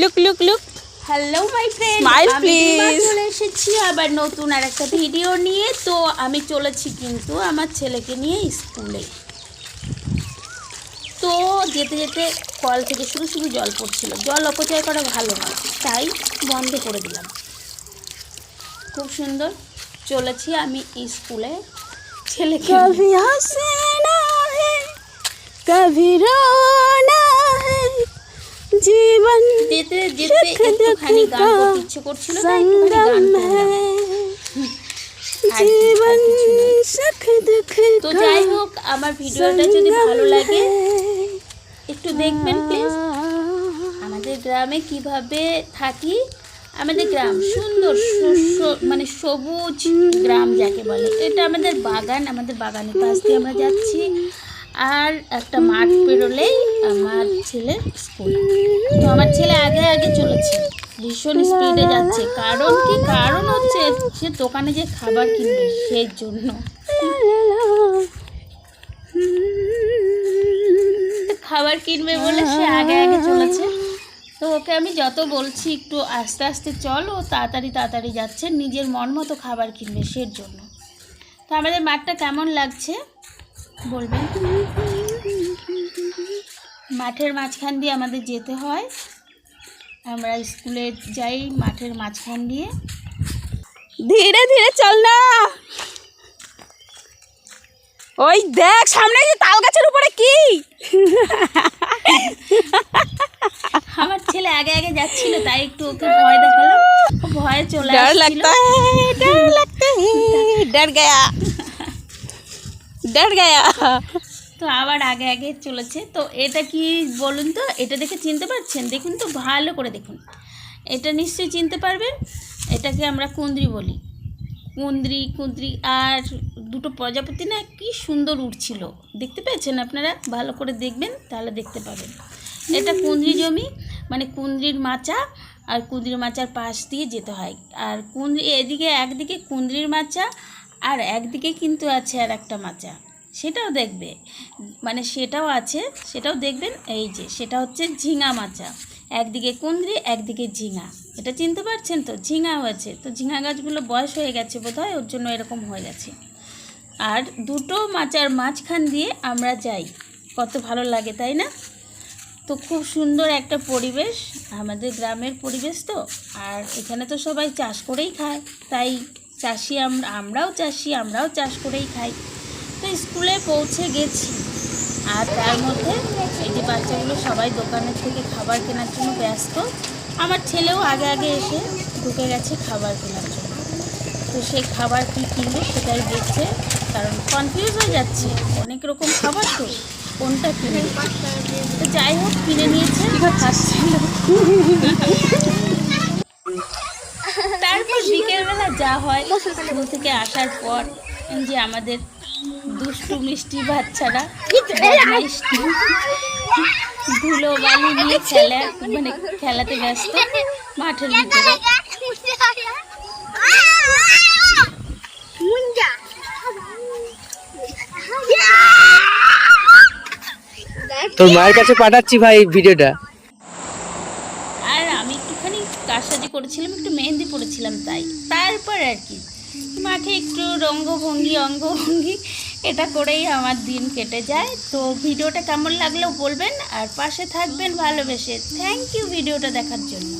Look look look hello my friend আমি চলে এসেছি আবার নতুন আর ভিডিও নিয়ে। তো আমি চলেছি কিন্তু আমার ছেলেকে নিয়ে স্কুলে। তো যেতে যেতে কল থেকে শুধু শুধু জল পড়ছিল। জল অপচয় করা ভালো নয় তাই বন্ধ করে দিলাম। খুব সুন্দর চলেছি আমি স্কুলে। ছেলেকে কভি হাসে না হে কভি জীবন যেতে যেতে একটুখানি গান করতে ইচ্ছে করছিল না একটুখানি গান জীবন সুখ দুঃখ তো যাই হোক আমার ভিডিওটা যদি ভালো লাগে একটু দেখবেন প্লিজ আমাদের গ্রামে কীভাবে থাকি? আমাদের গ্রাম সুন্দর শস্য মানে সবুজ গ্রাম যাকে বলে। এটা আমাদের বাগান আমাদের বাগানের পাশ দিয়ে আমরা যাচ্ছি। আর একটা মাঠ পেরোলেই আমার ছেলে স্কুল। তো আমার ছেলে আগে আগে চলেছে, ভীষণ স্পিডে যাচ্ছে। কারণ কি? কারণ হচ্ছে সে দোকানে যে খাবার কিনবে সেই জন্য। খাবার কিনবে বলে সে আগে আগে চলেছে। তো ওকে আমি যত বলছি একটু আস্তে আস্তে চল, ও তাড়াতাড়ি তাড়াতাড়ি যাচ্ছে, নিজের মন মতো খাবার কিনবে সের জন্য। তো আমাদের মাঠটা কেমন লাগছে? বলবেন? মাঠের মাঝখান দিয়ে আমাদের যেতে হয়। আমরা স্কুলে যাই মাঠের মাঝখান দিয়ে। ধীরে ধীরে চল না। ওই দেখ সামনে যে তাল গাছের উপরে কি? আমার ছেলে আগে আগে যাচ্ছিল তাই একটু ওকে ভয় দেখালাম। ভয়ে চলে ডর লাগতো ডর লাগতো ডর গয়া। ডর গায়া। তো আবার আগে আগে চলেছে। তো এটা কি বলুন তো? এটা দেখে চিনতে পারছেন? দেখুন তো, ভালো করে দেখুন। এটা নিশ্চয়ই চিনতে পারবেন। এটাকে আমরা কুন্দ্রি বলি। কুন্দ্রি কুন্দ্রি আর দুটো প্রজাপতি না কি সুন্দর উঠছিল দেখতে পেয়েছেন আপনারা? ভালো করে দেখবেন, তাহলে দেখতে পাবেন। এটা কুন্দ্রি জমি মানে কুন্দ্রির মাচা আর কুন্দ্রির মাচার পাশ দিয়ে যেতে হয়। আর কুন্দ্রি, এদিকে একদিকে কুন্দ্রির মাচা আর একদিকে কিন্তু আছে আর একটা মাচা। সেটাও দেখবে। মানে সেটাও আছে, সেটাও দেখবেন, এই যে, সেটা হচ্ছে ঝিঙা মাচা। একদিকে কুন্দ্রি একদিকে ঝিঙা। এটা চিনতে পারছেন তো? ঝিঙাও আছে। তো ঝিঙা গাছগুলো বয়স হয়ে গেছে বোধহয়, ওর জন্য এরকম হয়ে গেছে। আর দুটো মাচার মাঝখান দিয়ে আমরা যাই। কত ভালো লাগে, তাই না? তো খুব সুন্দর একটা পরিবেশ, আমাদের গ্রামের পরিবেশ তো। আর এখানে তো সবাই চাষ করেই খায়, তাই চাষি আমরা, আমরাও চাষি, আমরাও চাষ করেই খাই। তো স্কুলে পৌঁছে গেছি। আর তার মধ্যে এই যে বাচ্চাগুলো সবাই দোকানের থেকে খাবার কেনার জন্য ব্যস্ত, আমার ছেলেও আগে আগে এসে ঢুকে গেছে খাবার কেনার জন্য। তো সেই খাবার কী কিনবে সেটাই দেখছে, কারণ কনফিউজ হয়ে যাচ্ছে, অনেক রকম খাবার তো, কোনটা কিনে তো যাই হোক, কিনে নিয়েছে খাচ্ছিল যা হয় স্কুল থেকে আসার পর যে আমাদের দুষ্টু মিষ্টি বাচ্চারা বদমাইশ, ধুলো বালি নিয়ে খেলা মানে খেলাতে ব্যস্ত মাঠের ভিতরে। তোর মায়ের কাছে পাঠাচ্ছি ভাই ভিডিওটা আর আমি একটুখানি কারসাজি করেছিলাম একটু মেহেন্দি পড়েছিলাম তাই। তারপর আর কি, মাঠে একটু রঙ্গভঙ্গি, অঙ্গভঙ্গি, এটা করেই আমার দিন কেটে যায়। তো ভিডিওটা কেমন লাগলেও বলবেন, আর পাশে থাকবেন ভালোবেসে। থ্যাংক ইউ ভিডিওটা দেখার জন্য।